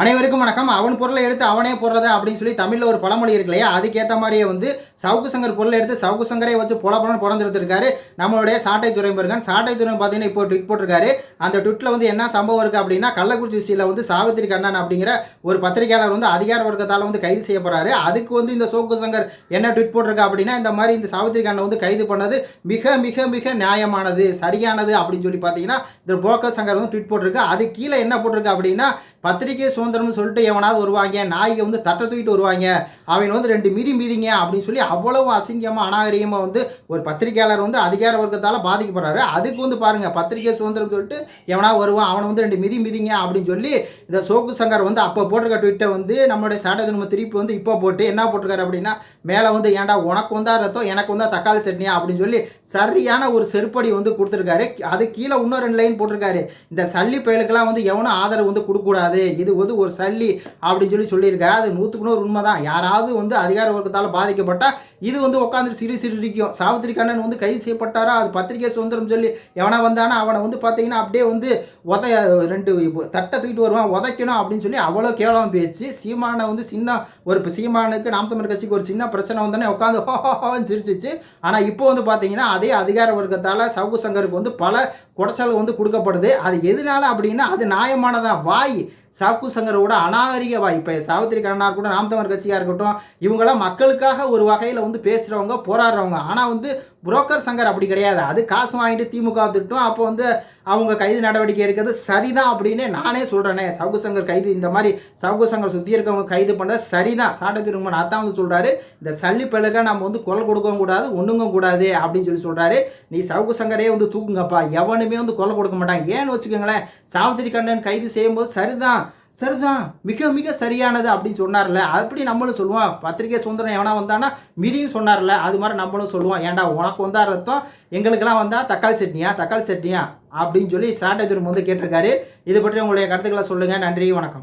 அனைவருக்கும் வணக்கம். அவன் பொருளை எடுத்து அவனே போடுறது அப்படின்னு சொல்லி தமிழில் ஒரு பழமொழி இருக்கு இல்லையா? அதுக்கேற்ற மாதிரியே வந்து சவுக்கு சங்கர் பொருளை எடுத்து சவுக்கு சங்கரே வச்சு பொல பொலம் பிறந்திருக்காரு நம்மளுடைய சாட்டை துறைமுருகன் சாட்டை துறை பார்த்தீங்கன்னா இப்போ ட்விட் போட்டிருக்காரு. அந்த ட்விட்டில் வந்து என்ன சம்பவம் இருக்குது அப்படின்னா கள்ளக்குறிச்சி விஷயில் வந்து சாவித்திரி கண்ணன் அப்படிங்கிற ஒரு பத்திரிகையாளர் வந்து அதிகார வர்க்கத்தால் வந்து கைது செய்யப்படுறாரு அதுக்கு வந்து இந்த சவுக்கு சங்கர் என்ன ட்விட் போட்டிருக்கா அப்படின்னா இந்த மாதிரி இந்த சாவித்திரி கண்ணை வந்து கைது பண்ணது மிக மிக மிக நியாயமானது சரியானது அப்படின்னு சொல்லி பார்த்தீங்கன்னா இந்த புரோக்கர் சங்கர் வந்து ட்விட் போட்டிருக்கு. அது கீழே என்ன போட்டிருக்கு அப்படின்னா பத்திரிகை சுதந்திரம்னு சொல்லிட்டு எவனாவது வருவாங்க நாய்க்கு வந்து தட்டை தூக்கிட்டு வருவாங்க அவன் வந்து ரெண்டு மிதி மீதிங்க அப்படின்னு சொல்லி அவ்வளவு அசிங்கமாக அநாகரிகமாக வந்து ஒரு பத்திரிகையாளர் வந்து அதிகார வர்க்கத்தால் பாதிக்கப்படுறாரு. அதுக்கு வந்து பாருங்க பத்திரிகை சுதந்திரம் சொல்லிட்டு எவனா வருவான் அவனை வந்து ரெண்டு மிதி மிதிங்க அப்படின்னு சொல்லி இந்த சோக்கு சங்கர் வந்து அப்போ போட்டிருக்க ட்விட்டை வந்து நம்மளுடைய சாட்டை நம்ம திருப்பி வந்து இப்போ போட்டு என்ன போட்டிருக்காரு அப்படின்னா மேலே வந்து ஏன்டா உனக்கு வந்தா ரத்தம் எனக்கு வந்தா தக்காளி சட்னியா அப்படின்னு சொல்லி சரியான ஒரு செருப்படி வந்து கொடுத்துருக்காரு. அது கீழே இன்னும் ரெண்டு லைன் போட்டிருக்காரு. இந்த சல்லி பயலுக்கெல்லாம் வந்து எவனும் ஆதரவு வந்து கொடுக்கக்கூடாது. இது வந்து ஒரு சல்லி அப்படின்னு சொல்லி சொல்லியிருக்காரு. அது நூற்றுக்கு நூறு உண்மை தான் யாராவது வந்து அதிகார வர்க்கத்தால் பாதிக்கப்பட்டால் இது வந்து உட்காந்து சிறு சிறுக்கும் சாவித்திரி கண்ணன் வந்து கைது செய்யப்பட்டாரா? அது பத்திரிகை சுதந்திரம் சொல்லி எவனா வந்தானா அவனை வந்து பார்த்தீங்கன்னா அப்படியே வந்து உத ரெண்டு தட்டை தூக்கிட்டு வருவான். உதைக்கணும் அப்படின்னு சொல்லி அவ்வளோ கேவலம் பேசி சீமானை வந்து சின்ன ஒரு சீமானுக்கு நாம் தமிழ் கட்சிக்கு ஒரு சின்ன பிரச்சனை வந்தோடனே உட்காந்து ஹோஹோன்னு சிரிச்சிச்சு. ஆனால் இப்போ வந்து பார்த்தீங்கன்னா அதே அதிகார வர்க்கத்தால் சவுக்கு சங்கருக்கு வந்து பல குடைச்சல் வந்து கொடுக்கப்படுது. அது எதனால அப்படின்னா அது நியாயமானதான் வாய் சாக்கு சங்கரோட அநாகரிக வாய். இப்போ சாவித்திரி கண்ணனா இருக்கட்டும் நாம் தமிழர் கட்சியாக இருக்கட்டும் இவங்களாம் மக்களுக்காக ஒரு வகையில் வந்து பேசுகிறவங்க போராடுறவங்க. ஆனால் வந்து புரோக்கர் சங்கர் அப்படி கிடையாது. அது காசு வாங்கிட்டு திமுக திட்டம் அப்போ வந்து அவங்க கைது நடவடிக்கை எடுக்கிறது சரிதான் அப்படின்னு நானே சொல்கிறேனே சவுக்கு சங்கர் கைது இந்த மாதிரி சவுக்கு சங்கர் சுற்றி இருக்கவங்க கைது பண்ணுறது சரிதான். சாட்ட திருமணம் அதான் வந்து சொல்கிறாரு இந்த சல்லி பிள்ளைக நம்ம வந்து குரல் கொடுக்கவும் கூடாது ஒண்ணுங்க கூடாது அப்படின்னு சொல்லி சொல்கிறாரு நீ சவுக்கு சங்கரே வந்து தூக்குங்கப்பா. எவனுமே வந்து குரல் கொடுக்க மாட்டாங்க ஏன்னு வச்சுக்கோங்களேன் சாவித்திரி கண்ணன் கைது செய்யும்போது சரிதான். சரிதான் மிக மிக சரியானது அப்படின்னு சொன்னார்ல. அப்படி நம்மளும் சொல்லுவோம்? பத்திரிகை சுதந்திரம் எவனா வந்தானா மிதின்னு சொன்னார்ல. அது மாதிரி நம்மளும் சொல்லுவோம். ஏன்டா உனக்கு வந்தா அர்த்தம் எங்களுக்கெல்லாம் வந்தால் தக்காளி சட்னியா? தக்காளி சட்னியா? அப்படின்னு சொல்லி சாண்டை திரும்ப வந்து கேட்டிருக்காரு. இது பற்றி உங்களுடைய கருத்துக்களை சொல்லுங்கள் நன்றி வணக்கம்.